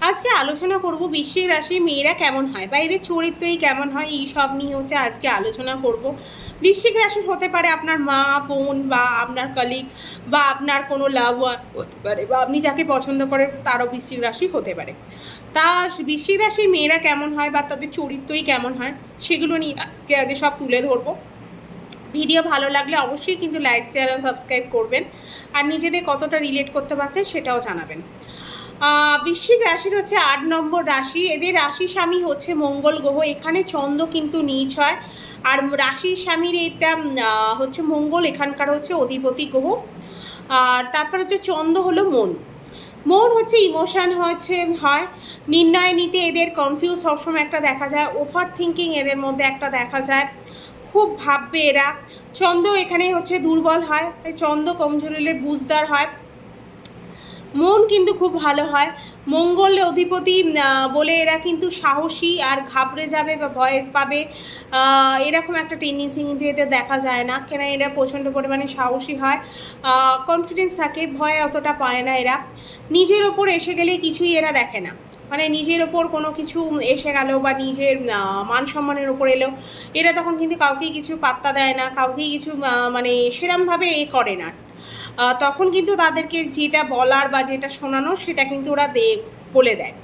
আজকে আলোচনা করব বৃশ্চিক রাশির মেয়েরা কেমন হয় বা এদের চরিত্রই কেমন হয়, এই সব নিয়ে হচ্ছে আজকে আলোচনা করব। বৃশ্চিক রাশির হতে পারে আপনার মা, বোন বা আপনার কলিগ বা আপনার কোনো লাভ হতে পারে বা আপনি যাকে পছন্দ করেন তারও বৃশ্চিক রাশি হতে পারে। তা বৃশ্চিক রাশির মেয়েরা কেমন হয় বা তাদের চরিত্রই কেমন হয়, সেগুলো নিয়ে আজকে আজ সব তুলে ধরবো। ভিডিও ভালো লাগলে অবশ্যই কিন্তু লাইক শেয়ার আর সাবস্ক্রাইব করবেন। আর নিজেদের কতটা রিলেট করতে পারছেন সেটাও জানাবেন। বৃশ্চিক রাশির হচ্ছে আট নম্বর রাশি। এদের রাশি স্বামী হচ্ছে মঙ্গল গ্রহ। এখানে চন্দ্র কিন্তু নিচ হয়। আর রাশির স্বামীর এটা হচ্ছে মঙ্গল, এখানকার হচ্ছে অধিপতি গ্রহ। আর তারপর হচ্ছে চন্দ্র হলো মন। মন হচ্ছে ইমোশান হচ্ছে, হয়। নির্ণয় নিতে এদের কনফিউজ সবসময় একটা দেখা যায়। ওভার থিঙ্কিং এদের মধ্যে একটা দেখা যায়। খুব ভাববে এরা। চন্দ্র এখানে হচ্ছে দুর্বল হয়। তাই চন্দ্র কমজোর হলে বুঝদার হয়। মন কিন্তু খুব ভালো হয়। মঙ্গল অধিপতি বলে এরা কিন্তু সাহসী আর ঘাবড়ে যাবে বা ভয় পাবে। এরকম একটা টেন্ডেন্সি কিন্তু এদের দেখা যায় না। কেন এরা প্রচণ্ড পরিমাণে সাহসী হয়। কনফিডেন্স থাকে, ভয় অতটা পায় না এরা। নিজের ওপর এসে গেলে কিছুই এরা দেখে না। মানে নিজের ওপর কোনো কিছু এসে গেল বা নিজের মান সম্মানের ওপর এলো। এরা তখন কিন্তু কাউকেই কিছু পাত্তা দেয় না, কাউকেই কিছু মানে সেরমভাবে এ করে না। তখন কিন্তু তাদেরকে যেটা বলার বা যেটা শোনানো সেটা কিন্তু ওরা দে, বলে দেয়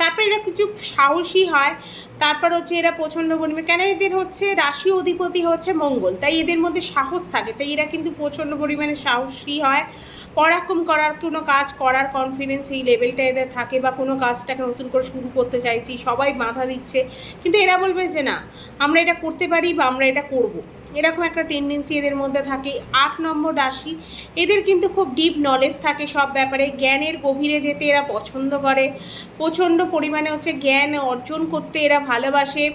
তারপর এরা কিছু সাহসী হয়, তারপর হচ্ছে এরা প্রচণ্ড পরিমাণে, কেন এদের হচ্ছে রাশি অধিপতি হচ্ছে মঙ্গল, তাই এদের মধ্যে সাহস থাকে, তাই এরা কিন্তু প্রচণ্ড পরিমাণে সাহসী হয় পরাক্রম করার কোনো কাজ, করার কনফিডেন্স এই লেভেলটা এদের থাকে বা কোনো কাজটাকে নতুন করে শুরু করতে চাইছি, সবাই বাধা দিচ্ছে, কিন্তু এরা বলবে যে না, আমরা এটা করতে পারি বা আমরা এটা করব। এরকম একটা টেন্ডেন্সি এদের মধ্যে থাকে। আট নম্বর রাশি, এদের কিন্তু খুব ডিপ নলেজ থাকে সব ব্যাপারে। জ্ঞানের গভীরে যেতে এরা পছন্দ করে। প্রচণ্ড পরিমাণে হচ্ছে জ্ঞান অর্জন করতে এরা ভালোবাসে।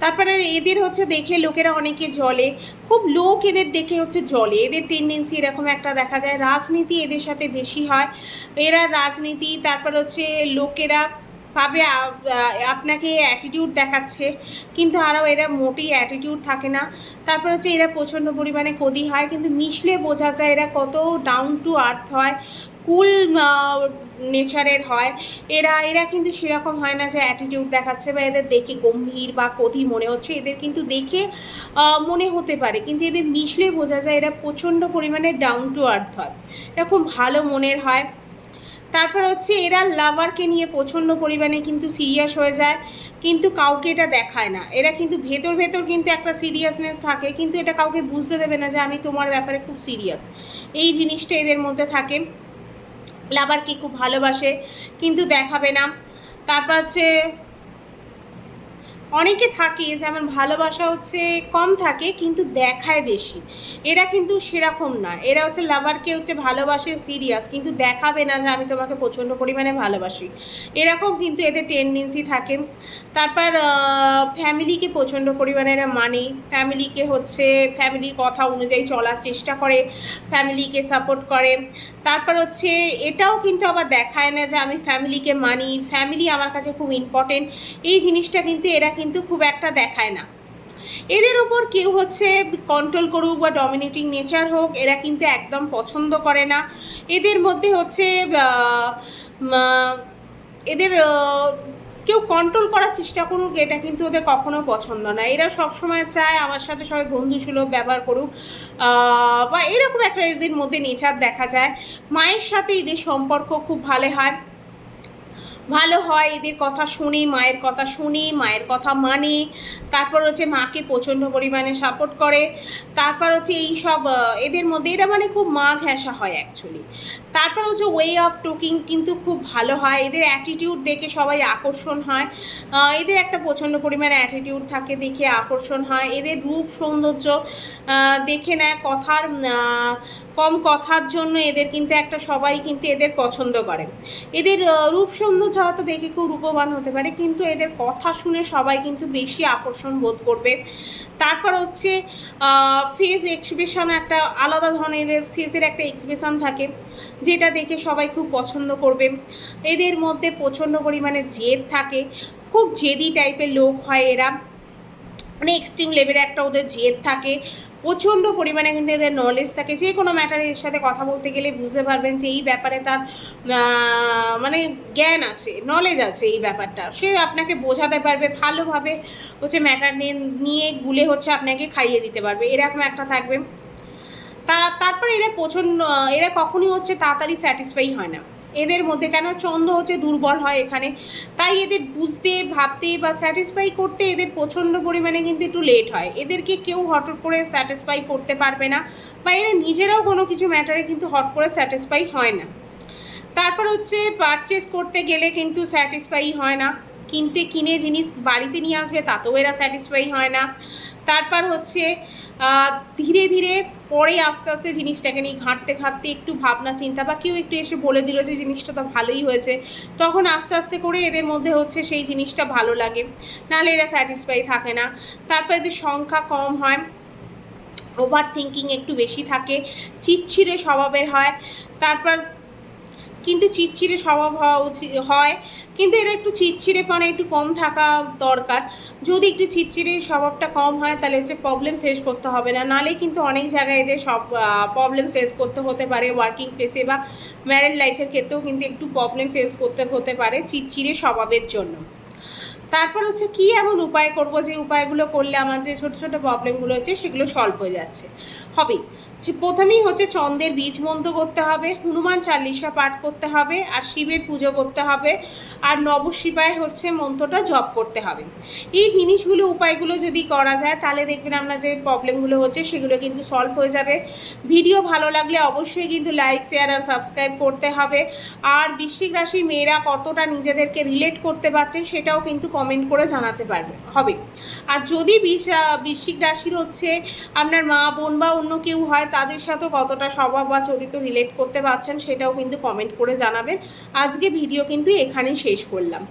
তারপরে এদের হচ্ছে দেখে লোকেরা অনেকে জলে খুব লোক এদের দেখে হচ্ছে জলে এদের টেন্ডেন্সি এরকম একটা দেখা যায়। রাজনীতি এদের সাথে বেশি হয়। এরা রাজনীতি, তারপর হচ্ছে লোকেরা ভাবে আপনাকে অ্যাটিটিউড দেখাচ্ছে। কিন্তু আরও এরা মোটেই অ্যাটিটিউড থাকে না। তারপর হচ্ছে এরা প্রচণ্ড পরিমাণে কদি হয়। কিন্তু মিশলে বোঝা যায় এরা কত ডাউন টু আর্থ হয় কুল নেচারের হয়। এরা এরা কিন্তু সেরকম হয় না যে অ্যাটিটিউড দেখাচ্ছে বা এদের দেখে গম্ভীর বা কধি মনে হচ্ছে। এদের কিন্তু দেখে মনে হতে পারে। কিন্তু এদের মিশলে বোঝা যায় এরা প্রচণ্ড পরিমাণে ডাউন টু আর্থ হয়। এরকম ভালো মনের হয়। তারপর হচ্ছে এরা লাভারকে নিয়ে প্রচণ্ড পরিমাণে কিন্তু সিরিয়াস হয়ে যায়, কিন্তু কাউকে এটা দেখায় না। এরা কিন্তু ভেতর ভেতর কিন্তু একটা সিরিয়াসনেস থাকে, কিন্তু এটা কাউকে বুঝতে দেবে না যে আমি তোমার ব্যাপারে খুব সিরিয়াস এই জিনিসটা এদের মধ্যে থাকে। লাভারকে খুব ভালোবাসে, কিন্তু দেখাবে না। তারপর হচ্ছে অনেকে থাকে যেমন ভালোবাসা হচ্ছে কম থাকে, কিন্তু দেখায় বেশি। এরা কিন্তু সেরকম না। এরা হচ্ছে লাভারকে হচ্ছে ভালোবাসে সিরিয়াস কিন্তু দেখাবে না যে আমি তোমাকে প্রচণ্ড পরিমাণে ভালোবাসি। এরকম কিন্তু এদের টেন্ডেন্সি থাকে। তারপর ফ্যামিলিকে প্রচণ্ড পরিমাণে এরা মানে। ফ্যামিলিকে হচ্ছে ফ্যামিলির কথা অনুযায়ী চলার চেষ্টা করে ফ্যামিলিকে সাপোর্ট করে। তারপর হচ্ছে, এটাও কিন্তু আবার দেখায় না যে আমি ফ্যামিলিকে মানি। ফ্যামিলি আমার কাছে খুব ইম্পর্টেন্ট এই জিনিসটা কিন্তু এরা কিন্তু খুব একটা দেখায় না। এদের ওপর কেউ হচ্ছে কন্ট্রোল করুক বা ডমিনেটিং নেচার হোক, এরা কিন্তু একদম পছন্দ করে না। এদের মধ্যে হচ্ছে এদের কেউ কন্ট্রোল করার চেষ্টা করুক, এটা কিন্তু ওদের কখনো পছন্দ না। এরা সবসময় চায় আমার সাথে সবাই বন্ধুসুলভ ব্যবহার করুক বা এরকম একটা এদের মধ্যে নেচার দেখা যায়। মায়ের সাথে এদের সম্পর্ক খুব ভালো হয়। ভালো হয়, এদের কথা শুনে, মায়ের কথা শুনে, মায়ের কথা মানে। তারপর হচ্ছে মাকে প্রচণ্ড পরিমাণে সাপোর্ট করে। তারপর হচ্ছে এই সব এদের মধ্যে, এরা মানে খুব মা ঘেঁষা হয় অ্যাকচুয়ালি তারপর হচ্ছে ওয়ে অফ টকিং কিন্তু খুব ভালো হয়। এদের অ্যাটিটিউড দেখে সবাই আকর্ষণ হয়। এদের একটা প্রচণ্ড পরিমাণে অ্যাটিটিউড থাকে, দেখে আকর্ষণ হয়। এদের রূপ সৌন্দর্য দেখে নেয়। কথার কম কথার জন্য এদের কিন্তু একটা, সবাই কিন্তু এদের পছন্দ করে। এদের রূপ সৌন্দর্য হয়তো দেখে খুব রূপবান হতে পারে, কিন্তু এদের কথা শুনে সবাই কিন্তু বেশি আকর্ষণ বোধ করবে। তারপর হচ্ছে ফেজ এক্সিবিশন একটা আলাদা ধরনের ফেজের একটা এক্সিবিশন থাকে, যেটা দেখে সবাই খুব পছন্দ করবে। এদের মধ্যে প্রচণ্ড পরিমাণে জেদ থাকে, খুব জেদি টাইপের লোক হয় এরা। মানে এক্সট্রিম লেভেলে একটা ওদের জেদ থাকে। প্রচণ্ড পরিমাণে কিন্তু এদের নলেজ থাকে। যে কোনো ম্যাটারের সাথে কথা বলতে গেলে বুঝতে পারবেন যে এই ব্যাপারে তার মানে জ্ঞান আছে নলেজ আছে এই ব্যাপারটা। সে আপনাকে বোঝাতে পারবে, ভালোভাবে হচ্ছে ম্যাটার নিয়ে গুলে হচ্ছে আপনাকে খাইয়ে দিতে পারবে। এরকম একটা থাকবে। তা, তারপর এরা প্রচণ্ড, এরা কখনই হচ্ছে তাড়াতাড়ি স্যাটিসফাই হয় না। এদের মধ্যে কেন চন্দ্র হচ্ছে দুর্বল হয় এখানে? তাই এদের বুঝতে, ভাবতে বা স্যাটিসফাই করতে এদের প্রচণ্ড পরিমাণে কিন্তু একটু লেট হয়। এদেরকে কেউ হঠাৎ করে স্যাটিসফাই করতে পারবে না বা এরা নিজেরাও কোনো কিছু ম্যাটারে কিন্তু হট করে স্যাটিসফাই হয় না। তারপর হচ্ছে পারচেস করতে গেলে কিন্তু স্যাটিসফাই হয় না। কিনতে, কিনে জিনিস বাড়িতে নিয়ে আসবে, তাতেও এরা স্যাটিসফাই হয় না। তারপর হচ্ছে ধীরে ধীরে পরে আস্তে আস্তে জিনিসটাকে নিয়ে ঘাঁটতে ঘাঁটতে একটু ভাবনা চিন্তা বা কেউ একটু এসে বলে দিল যে জিনিসটা তো ভালোই হয়েছে, তখন আস্তে আস্তে করে এদের মধ্যে হচ্ছে সেই জিনিসটা ভালো লাগে। নাহলে এরা স্যাটিসফাই থাকে না। তারপর এদের সংখ্যা কম হয় ওভার থিঙ্কিং একটু বেশি থাকে চিচ্ছিরে স্বভাবের হয়, তারপর কিন্তু চিচ্ছিরে স্বভাব হওয়া উচিত হয়। কিন্তু এর একটু চিচ্ছিরেপনা একটু কম থাকা দরকার। যদি একটু চিচ্ছিরে স্বভাবটা কম হয়, তাহলে হচ্ছে প্রবলেম ফেস করতে হবে না। নালে কিন্তু অনেক জায়গায় এদের সব প্রবলেম ফেস করতে হতে পারে ওয়ার্কিং প্লেসে বা ম্যারিড লাইফের ক্ষেত্রেও কিন্তু একটু প্রবলেম ফেস করতে হতে পারে চিচ্ছিরে স্বভাবের জন্য। তারপর হচ্ছে কি এমন উপায় করব? যে উপায়গুলো করলে আমার যে ছোটো ছোটো প্রবলেমগুলো হচ্ছে, সেগুলো সলভ হয়ে যাচ্ছে। হবে প্রথমেই হচ্ছে চন্দ্রের বীজ মন্ত্র করতে হবে, হনুমান চালিশা পাঠ করতে হবে, আর শিবের পুজো করতে হবে, আর নবশিবায় হচ্ছে মন্ত্রটা জপ করতে হবে। এই জিনিসগুলো, উপায়গুলো যদি করা যায়, তাহলে দেখবেন আপনার যে প্রবলেমগুলো হচ্ছে, সেগুলো কিন্তু সলভ হয়ে যাবে। ভিডিও ভালো লাগলে অবশ্যই কিন্তু লাইক শেয়ার আর সাবস্ক্রাইব করতে হবে। আর বৃশ্চিক রাশির মেয়েরা কতটা নিজেদেরকে রিলেট করতে পারছে, সেটাও কিন্তু কমেন্ট করে জানাতে পারবে, হবে। আর যদি বিশ- বৃশ্চিক রাশির হচ্ছে আপনার মা, বোন বা অন্য কেউ হয় তাদের সাথে কতটা স্বভাব বা চরিত্র রিলেট করতে পারছেন সেটাও কিন্তু কমেন্ট করে জানাবেন। আজকে ভিডিও কিন্তু এখানেই শেষ করলাম।